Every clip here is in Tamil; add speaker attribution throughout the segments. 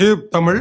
Speaker 1: டியூப் தமிழ்.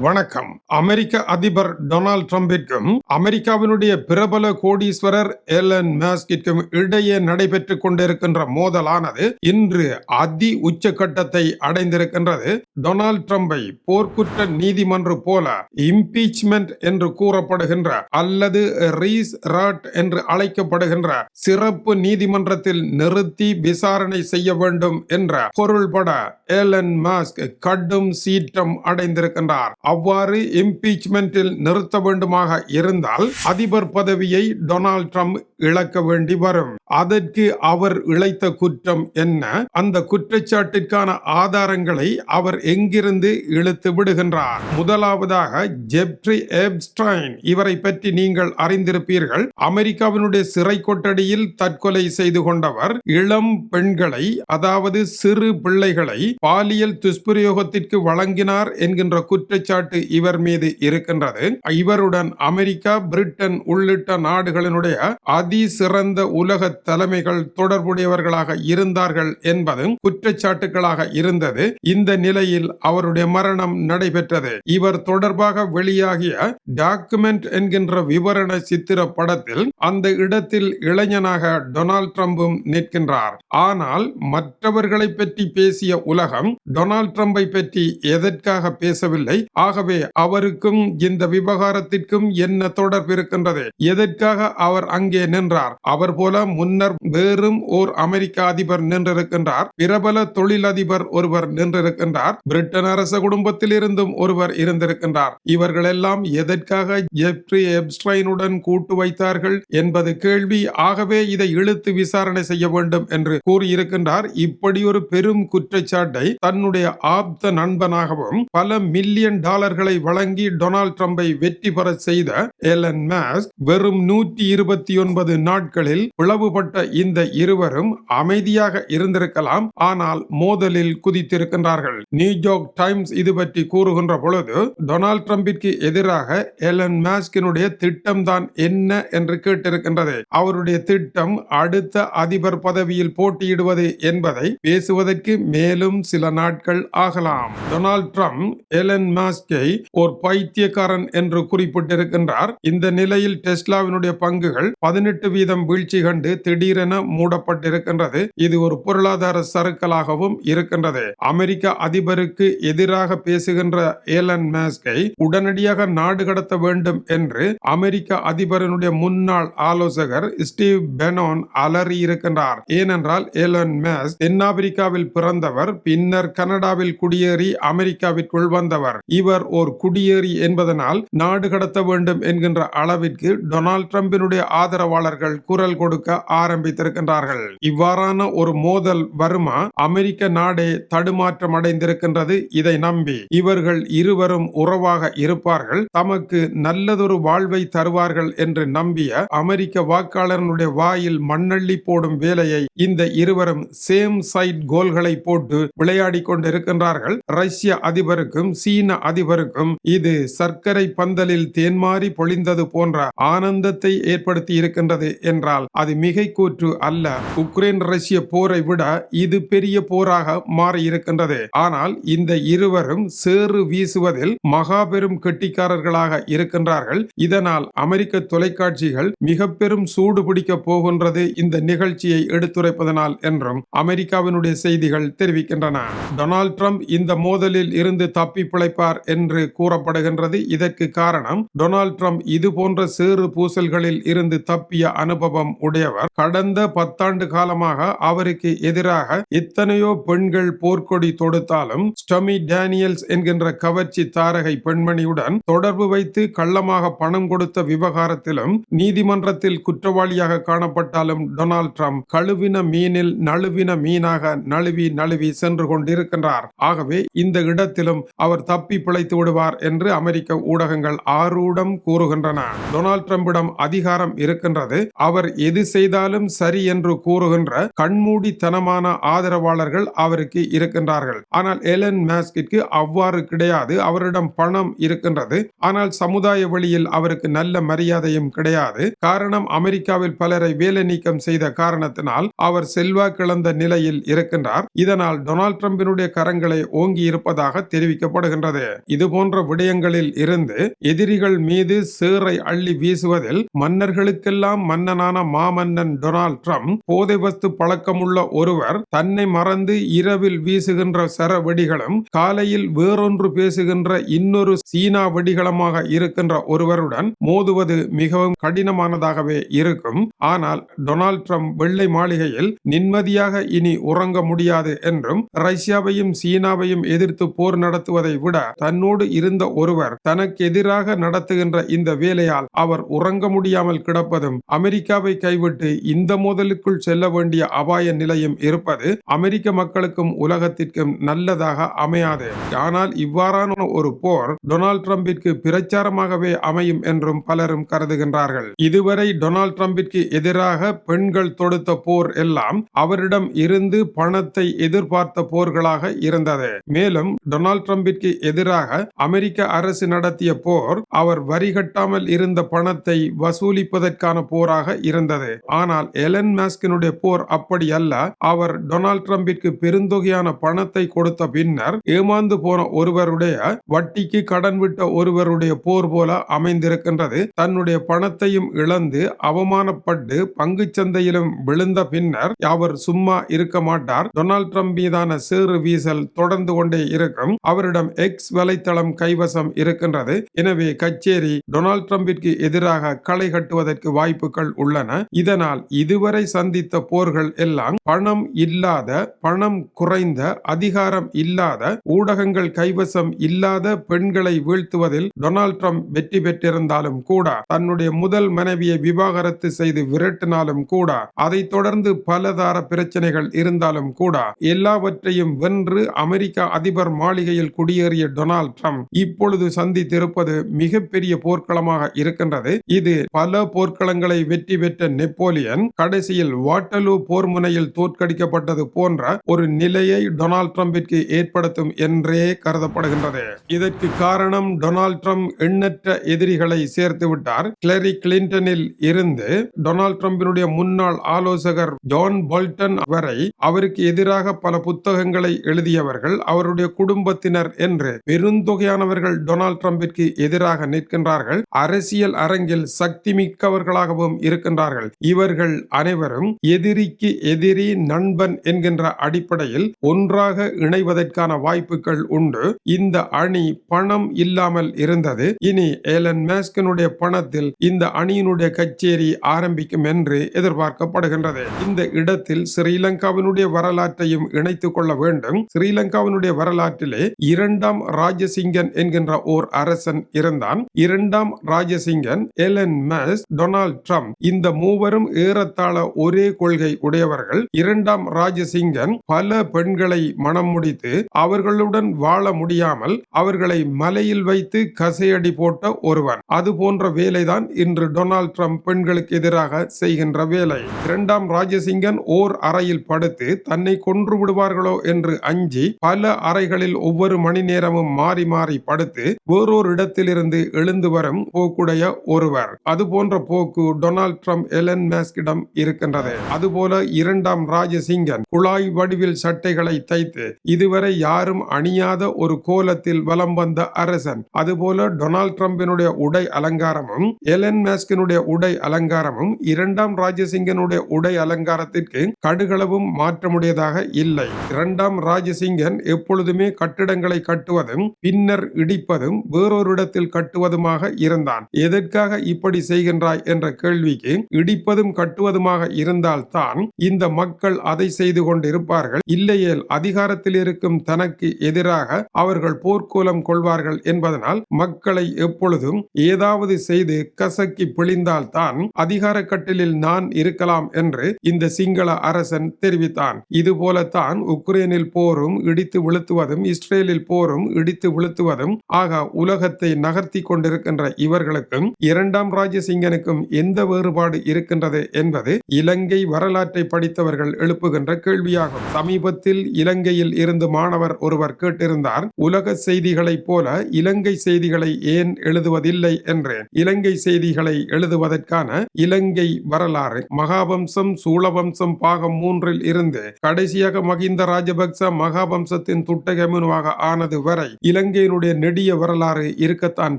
Speaker 1: வணக்கம். அமெரிக்க அதிபர் டொனால்ட் ட்ரம்பிற்கும் அமெரிக்காவினுடைய பிரபல கோடீஸ்வரர் ஏலன் மாஸ்கிற்கும் இடையே நடைபெற்றுக் கொண்டிருக்கின்ற மோதலானது இன்று அதி உச்சக்கட்டத்தை அடைந்திருக்கின்றது. டொனால்ட் ட்ரம்பை போர்க்குற்ற நீதிமன்று போல இம்பீச்மெண்ட் என்று கூறப்படுகின்ற அல்லது ரீஸ் ராட் என்று அழைக்கப்படுகின்ற சிறப்பு நீதிமன்றத்தில் நிறுத்தி விசாரணை செய்ய வேண்டும் என்ற பொருள்பட ஏலன் மாஸ்க் கடும் சீற்றம் அடைந்திருக்கின்றார். அவ்வாறு இம்பீச்மெண்டில் நிறுத்த வேண்டுமாக இருந்தால் அதிபர் பதவியை டொனால்ட் ட்ரம்ப் இழக்க வேண்டி வரும். அதற்கு அவர் இழைத்த குற்றம் என்ன? அந்த குற்றச்சாட்டிற்கான ஆதாரங்களை அவர் எங்கிருந்து இழுத்து விடுகின்றார்? முதலாவதாக ஜெப்ரி எப்ஸ்டைன் இவரை பற்றி நீங்கள் அறிந்திருப்பீர்கள். அமெரிக்காவினுடைய சிறை கொட்டடியில் தற்கொலை செய்து கொண்டவர் இளம் பெண்களை அதாவது சிறு பிள்ளைகளை பாலியல் துஷ்பிரயோகத்திற்கு வழங்கினார் என்கின்ற குற்றச்சாட்டு இவர் மீது இருக்கின்றது. இவருடன் அமெரிக்கா பிரிட்டன் உள்ளிட்ட நாடுகளினுடைய அதிசிறந்த உலக தலைமைகள் தொடர்புடையவர்களாக இருந்தார்கள் என்பதும் குற்றச்சாட்டுகளாக இருந்தது. இந்த நிலையில் அவருடைய மரணம் நடைபெற்றது. இவர் தொடர்பாக வெளியாகிய டாக்குமெண்ட் என்கின்ற விவரண சித்திர படத்தில் அந்த இடத்தில் இளைஞனாக டொனால்ட் ட்ரம்பும் நிற்கின்றார். ஆனால் மற்றவர்களை பற்றி பேசிய உலகம் டொனால்ட் ட்ரம்பை பற்றி எதற்காக பேசவில்லை? ஆகவே அவருக்கும் இந்த விவகாரத்திற்கும் என்ன தொடர்பு இருக்கின்றது? எதற்காக அவர் அங்கே நின்றார்? அவர் போல முன்னர் வேறும் ஓர் அமெரிக்க அதிபர் நின்றிருக்கின்றார். பிரபல தொழிலதிபர் ஒருவர் நின்றிருக்கின்றார். பிரிட்டன் அரச குடும்பத்தில் இருந்தும் ஒருவர் இருந்திருக்கின்றார். இவர்கள் எல்லாம் எதற்காக ஜெப்ரி எப்ஸ்டைனுடன் கூட்டு வைத்தார்கள் என்பது கேள்வி. ஆகவே இதை இழுத்து விசாரணை செய்ய வேண்டும் என்று கூறியிருக்கின்றார். இப்படி ஒரு பெரும் குற்றச்சாட்டை தன்னுடைய ஆப்த நண்பனாகவும் பல மில்லியன் டாலர்களை வழங்கி டொனால்ட் ட்ரம்பை வெற்றி பெற செய்த எலன் மாஸ்க் வெறும் நூற்றி இருபத்தி ஒன்பது நாட்களில் பிளவுபட்ட இந்த இருவரும் அமைதியாக இருந்திருக்கலாம் ஆனால் மோதலில் குதித்திருக்கின்றார்கள். நியூயார்க் டைம்ஸ் இது பற்றி கூறுகின்ற பொழுது டொனால்ட் ட்ரம்பிற்கு எதிராக எலன் மாஸ்கினுடைய திட்டம் தான் என்ன என்று கேட்டிருக்கின்றது. அவருடைய திட்டம் அடுத்த அதிபர் பதவியில் போட்டியிடுவது என்பதை பேசுவதற்கு மேலும் சில நாட்கள் ஆகலாம். டொனால்ட் ட்ரம்ப் எலன் மாஸ்க் ஒரு பைத்தியக்காரன் என்று குறிப்பிட்டிருக்கின்றார். இந்த நிலையில் டெஸ்லாவினுடைய பங்குகள் பதினெட்டு வீதம் வீழ்ச்சி கண்டு திடீரென மூடப்பட்டிருக்கின்றது. இது ஒரு பொருளாதார சறுக்கலாகவும் இருக்கின்றது. அமெரிக்க அதிபருக்கு எதிராக பேசுகின்ற ஏலன் மேஸ்கை உடனடியாக நாடு கடத்த வேண்டும் என்று அமெரிக்க அதிபரனுடைய முன்னாள் ஆலோசகர் ஸ்டீவ் பெனோன் அலறி இருக்கின்றார். ஏனென்றால் ஏலன் மேஸ் தென்னாப்பிரிக்காவில் பிறந்தவர் பின்னர் கனடாவில் குடியேறி அமெரிக்காவிற்குள் வந்தவர். இவர் ஒரு குடியேறி என்பதனால் நாடு கடத்த வேண்டும் என்கின்ற அளவிற்கு டொனால்ட் டிரம்பினுடைய ஆதரவாளர்கள் குரல் கொடுக்க ஆரம்பித்திருக்கின்றார்கள். இவ்வாறான ஒரு மோதல் வருமா? அமெரிக்க நாடே தடுமாற்றம் அடைந்திருக்கின்றது இதை நம்பி. இவர்கள் இருவரும் உறவாக இருப்பார்கள். தமக்கு நல்லதொரு வாழ்வை தருவார்கள் என்று நம்பிய அமெரிக்க வாக்காளர்களுடைய வாயில் மண்ணள்ளி போடும் வேலையை இந்த இருவரும் சேம் சைட் கோல்களை போட்டு விளையாடி கொண்டிருக்கின்றார்கள். ரஷ்ய அதிபருக்கும் சீன அதிபருக்கும் இது சர்க்கரை பந்தலில் தேன்மாறி பொழிந்தது போன்ற ஆனந்தத்தை ஏற்படுத்தி இருக்கின்றது என்றால் அது மிகை கூற்று அல்ல. உக்ரைன் ரஷ்ய போரை விட இது பெரிய போராக மாறியிருக்கின்றது ஆனால் இந்த இருவரும் சேறு வீசுவதில் மகாபெரும் கெட்டிக்காரர்களாக இருக்கின்றார்கள். இதனால் அமெரிக்க தொலைக்காட்சிகள் மிக பெரும் சூடு பிடிக்க போகின்றது இந்த நிகழ்ச்சியை எடுத்துரைப்பதனால் என்றும் அமெரிக்காவினுடைய செய்திகள் தெரிவிக்கின்றன. டொனால்ட் ட்ரம்ப் இந்த மோதலில் இருந்து தப்பி பிழைப்பார் என்று கூறப்படுகின்றது. இதற்கு காரணம் டொனால்ட் ட்ரம்ப் இது போன்ற சேறு பூசல்களில் இருந்து தப்பிய அனுபவம் உடையவர். கடந்த பத்தாண்டு காலமாக அவருக்கு எதிராக எத்தனையோ பெண்கள் போர்க்கொடி தொடுத்தாலும் ஸ்டமி டேனியல்ஸ் என்கின்ற கவர்ச்சி தாரகை பெண்மணியுடன் தொடர்பு வைத்து கள்ளமாக பணம் கொடுத்த விவகாரத்திலும் நீதிமன்றத்தில் குற்றவாளியாக காணப்பட்டாலும் டொனால்ட் ட்ரம்ப் கழுவின மீனில் நழுவின மீனாக நழுவி நழுவி சென்று கொண்டிருக்கின்றார். ஆகவே இந்த இடத்திலும் அவர் தப்பி பிழைத்து விடுவார் என்று அமெரிக்க ஊடகங்கள் ஆரூடம் கூறுகின்றன. டொனால்ட் ட்ரம்பிடம் அதிகாரம் இருக்கின்றது. அவர் எது செய்தாலும் சரி என்று கூறுகின்ற கண்மூடித்தனமான ஆதரவாளர்கள் அவருக்கு இருக்கின்றார்கள். ஆனால் எலன் மேஸ்கிற்கு அவ்வாறு கிடையாது. அவரிடம் பணம் இருக்கின்றது. ஆனால் சமுதாய வழியில் அவருக்கு நல்ல மரியாதையும் கிடையாது. காரணம் அமெரிக்காவில் பலரை வேலை நீக்கம் செய்த காரணத்தினால் அவர் செல்வாக்கிழந்த நிலையில் இருக்கின்றார். இதனால் டொனால்ட் ட்ரம்பினுடைய கரங்களை ஓங்கி இருப்பதாக தெரிவிக்கப்படுகின்றது. இது போன்ற விடயங்களில் இருந்து எதிரிகள் மீது சேறை அள்ளி வீசுவதில் மன்னர்களுக்கெல்லாம் மன்னனான மாமன்னன் டொனால்ட் ட்ரம்ப் போதை வஸ்து பழக்கமுள்ள ஒருவர் தன்னை மறந்து இரவில் வீசுகின்ற சர வெடிகளும் காலையில் வேறொன்று பேசுகின்ற இன்னொரு சீனா வெடிகளமாக இருக்கின்ற ஒருவருடன் மோதுவது மிகவும் கடினமானதாகவே இருக்கும். ஆனால் டொனால்ட் ட்ரம்ப் வெள்ளை மாளிகையில் நிம்மதியாக இனி உறங்க முடியாது என்றும் ரஷ்யாவையும் சீனாவையும் எதிர்த்து போர் நடத்துவதை விட தன்னோடு இருந்த ஒருவர் தனக்கு எதிராக நடத்துகின்ற இந்த வேலையால் அவர் உறங்க முடியாமல் கிடப்பதும் அமெரிக்காவை கைவிட்டு இந்த மோதலுக்குள் செல்ல வேண்டிய அபாய நிலையும் இருப்பது அமெரிக்க மக்களுக்கும் உலகத்திற்கும் நல்லதாக அமையாது. ஆனால் இவ்வாறான ஒரு போர் டொனால்ட் ட்ரம்பிற்கு பிரச்சாரமாகவே அமையும் என்றும் பலரும் கருதுகின்றார்கள். இதுவரை டொனால்ட் ட்ரம்பிற்கு எதிராக பெண்கள் தொடுத்த போர் எல்லாம் அவரிடம் இருந்து பணத்தை எதிர்பார்த்த போர்களாக இருந்தது. மேலும் டொனால்ட் ட்ரம்பிற்கு எதிராக அமெரிக்க அரசு நடத்திய போர் அவர் வரி கட்டாமல் இருந்த பணத்தை வசூலிப்பதற்கான போராக இருந்தது. ஆனால் எலன் மாஸ்கினுடைய போர் அப்படி அல்ல. அவர் டொனால்ட் ட்ரம்பிற்கு பெருந்தொகையான பணத்தை கொடுத்த பின்னர் ஏமாந்து போன ஒருவருடைய வட்டிக்கு கடன் விட்ட ஒருவருடைய போர் போல அமைந்திருக்கின்றது. தன்னுடைய பணத்தையும் இழந்து அவமானப்பட்டு பங்கு சந்தையிலும் விழுந்த பின்னர் அவர் சும்மா இருக்க மாட்டார். டொனால்ட் ட்ரம்ப் மீதான சேறு வீசல் தொடர்ந்து கொண்டே இருக்கும். அவரிடம் எக்ஸ் வலை வலைத்தளம் கைவசம் இருக்கின்றது. எனவே கச்சேரி டொனால்ட் ட்ரம்பிற்கு எதிராக களை கட்டுவதற்கு வாய்ப்புகள் உள்ளன. இதனால் இதுவரை சந்தித்த போர்கள் எல்லாம் பணம் இல்லாத பணம் குறைந்த அதிகாரம் இல்லாத ஊடகங்கள் கைவசம் இல்லாத பெண்களை வீழ்த்துவதில் டொனால்ட் ட்ரம்ப் வெற்றி பெற்றிருந்தாலும் கூட தன்னுடைய முதல் மனைவியை விவாகரத்து செய்து விரட்டினாலும் கூட அதைத் தொடர்ந்து பலதார பிரச்சனைகள் இருந்தாலும் கூட எல்லாவற்றையும் வென்று அமெரிக்க அதிபர் மாளிகையில் குடியேறிய டொனால்ட் டொனால்ட் ட்ரம்ப் இப்பொழுது சந்தித்திருப்பது மிகப்பெரிய போர்க்களமாக இருக்கின்றது. இது பல போர்க்களங்களை வெற்றி பெற்ற நெப்போலியன் கடைசியில் வாட்டலூ போர் முனையில் தோற்கடிக்கப்பட்டது போன்ற ஒரு நிலையை டொனால்ட் ட்ரம்பிற்கு ஏற்படுத்தும் என்றே கருதப்படுகின்றது. இதற்கு காரணம் டொனால்ட் ட்ரம்ப் எண்ணற்ற எதிரிகளை சேர்த்து விட்டார். கிளரி கிளின்டனில் இருந்து டொனால்ட் ட்ரம்பினுடைய முன்னாள் ஆலோசகர் ஜான் போல்டன் வரை அவருக்கு எதிராக பல புத்தகங்களை எழுதியவர்கள் அவருடைய குடும்பத்தினர் என்று பெரும் பெருந்தொகையானவர்கள் டொனால்ட் ட்ரம்பிற்கு எதிராக நிற்கின்றார்கள். அரசியல் அரங்கில் சக்தி மிக்கவர்களாகவும் இருக்கின்றார்கள். இவர்கள் அனைவரும் எதிரிக்கு எதிரி நண்பன் என்கின்ற அடிப்படையில் ஒன்றாக இணைவதற்கான வாய்ப்புகள் உண்டு. இந்த அணி பணம் இல்லாமல் இருந்தது. இனி ஏலன் மேஸ்கனுடைய பணத்தில் இந்த அணியினுடைய கச்சேரி ஆரம்பிக்கும் என்று எதிர்பார்க்கப்படுகின்றது. இந்த இடத்தில் ஸ்ரீலங்காவினுடைய வரலாற்றையும் இணைத்துக் கொள்ள வேண்டும். ஸ்ரீலங்காவினுடைய வரலாற்றிலே இரண்டாம் ராஜ ராஜசிங்கன் என்கின்ற ஓர் அரசன் இருந்தான். இரண்டாம் Rajasingan Elon Musk Donald Trump. இந்த மூவரும் ஏறத்தாழ ஒரே கொள்கை உடையவர்கள். இரண்டாம் ராஜசிங்கன் பல பெண்களை மனம் முடித்து அவர்களுடன் வாழ முடியாமல் அவர்களை மலையில் வைத்து கசையடி போட்ட ஒருவன். அது போன்ற வேலைதான் இன்று டொனால்ட் ட்ரம்ப் பெண்களுக்கு எதிராக செய்கின்ற வேலை. இரண்டாம் ராஜசிங்கன் ஓர் அறையில் படுத்து தன்னை கொன்று விடுவார்களோ என்று அஞ்சி பல அறைகளில் ஒவ்வொரு மணி நேரமும் மாறி மாறி படுத்து வேறொரு இடத்திலிருந்து எழுந்து வரும் போக்குடைய ஒருவர். அது போன்ற போக்கு டொனால்ட் ட்ரம்ப் எலன் மேஸ்கிடம் இருக்கின்றது. அதுபோல இரண்டாம் ராஜசிங்கன் குழாய் வடிவில் சட்டைகளை தைத்து இதுவரை யாரும் அணியாத ஒரு கோலத்தில் வலம் வந்த அரசன். அதுபோல டொனால்ட் ட்ரம்பினுடைய உடை அலங்காரமும் எலன் மேஸ்கினுடைய உடை அலங்காரமும் இரண்டாம் ராஜசிங்கனுடைய உடை அலங்காரத்திற்கு கடுகளவும் மாற்றமுடையதாக இல்லை. இரண்டாம் ராஜசிங்கன் எப்பொழுதுமே கட்டிடங்களை கட்டுவதும் பின்னர் இடிப்பதும் வேறொரு இடத்தில் கட்டுவதுமாக இருந்தான். எதற்காக இப்படி செய்கின்றாய் என்ற கேள்விக்கு இடிப்பதும் கட்டுவதுமாக இருந்தால்தான் இந்த மக்கள் அதை செய்து கொண்டிருப்பார்கள். இல்லையேல் அதிகாரத்தில் இருக்கும் தனக்கு எதிராக அவர்கள் போர்க்கோலம் கொள்வார்கள் என்பதனால் மக்களை எப்பொழுதும் ஏதாவது செய்து கசக்கி பிழிந்தால்தான் அதிகார கட்டிலில் நான் இருக்கலாம் என்று இந்த சிங்கள அரசன் தெரிவித்தான். இதுபோலத்தான் உக்ரைனில் போரும் இடித்து விழுத்துவதும் இஸ்ரேலில் போரும் இடித்து அடித்து உளுத்துவதும் ஆக உலகத்தை நகர்த்தி கொண்டிருக்கின்ற இவர்களுக்கும் இரண்டாம் ராஜசிங்கனுக்கும் எந்த வேறுபாடு இருக்கின்றது என்பது இலங்கை வரலாற்றை படித்தவர்கள் எழுப்புகின்ற கேள்வியாகும். சமீபத்தில் இலங்கையில் இருந்து மாணவர் ஒருவர் கேட்டிருந்தார் உலக செய்திகளைப் போல இலங்கை செய்திகளை ஏன் எழுதுவதில்லை? என்று இலங்கை செய்திகளை எழுதுவதற்கான இலங்கை வரலாறு மகாவம்சம் சூளவம்சம் பாகம் மூன்றில் இருந்து கடைசியாக மகிந்த ராஜபக்ச மகாவம்சத்தின் துட்டகமுனுவாக ஆனது வரை இலங்கையினுடைய நெடிய வரலாறு இருக்கத்தான்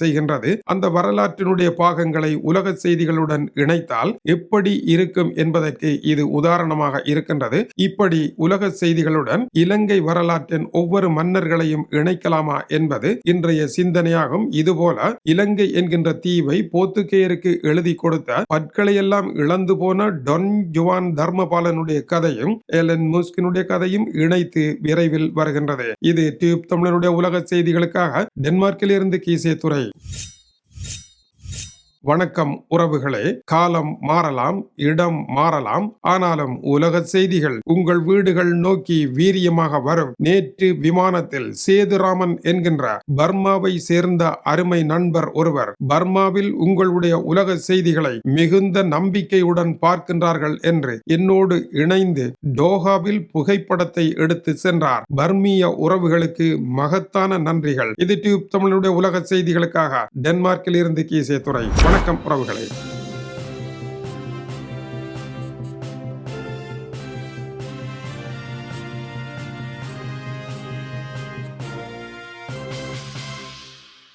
Speaker 1: செய்கின்றது. அந்த வரலாற்றினுடைய பாகங்களை உலக செய்திகளுடன் இணைத்தால் எப்படி இருக்கும் என்பதற்கு இது உதாரணமாக இருக்கின்றது. இப்படி உலக செய்திகளுடன் இலங்கை வரலாற்றின் ஒவ்வொரு மன்னர்களையும் இணைக்கலாமா என்பது இன்றைய சிந்தனையாகும். இதுபோல இலங்கை என்கின்ற தீவை போர்த்துகேயருக்கு எழுதி கொடுத்த பற்களையெல்லாம் இழந்து போன டொன் ஜுவான் தர்மபாலனுடைய கதையும் ஏலன் முஸ்கினுடைய கதையும் இணைத்து விரைவில் வருகின்றது. இது டியூப் தமிழனுடைய உலக செய்திகளுக்காக டென்மார்க்கில் இருந்து கீசே துறை வணக்கம் உறவுகளே. காலம் மாறலாம் இடம் மாறலாம். ஆனாலும் உலக செய்திகள் உங்கள் வீடுகள் நோக்கி வீரியமாக வரும். நேற்று விமானத்தில் சேதுராமன் என்கின்ற பர்மாவை சேர்ந்த அருமை நண்பர் ஒருவர் பர்மாவில் உங்களுடைய உலக செய்திகளை மிகுந்த நம்பிக்கையுடன் பார்க்கின்றார்கள் என்று என்னோடு இணைந்து டோஹாவில் புகைப்படத்தை எடுத்து சென்றார். பர்மிய உறவுகளுக்கு மகத்தான நன்றிகள். இது டியூப் தமிழுடைய உலக செய்திகளுக்காக டென்மார்க்கில் இருந்து கீசே துறை வணக்கம் உறவுகளே.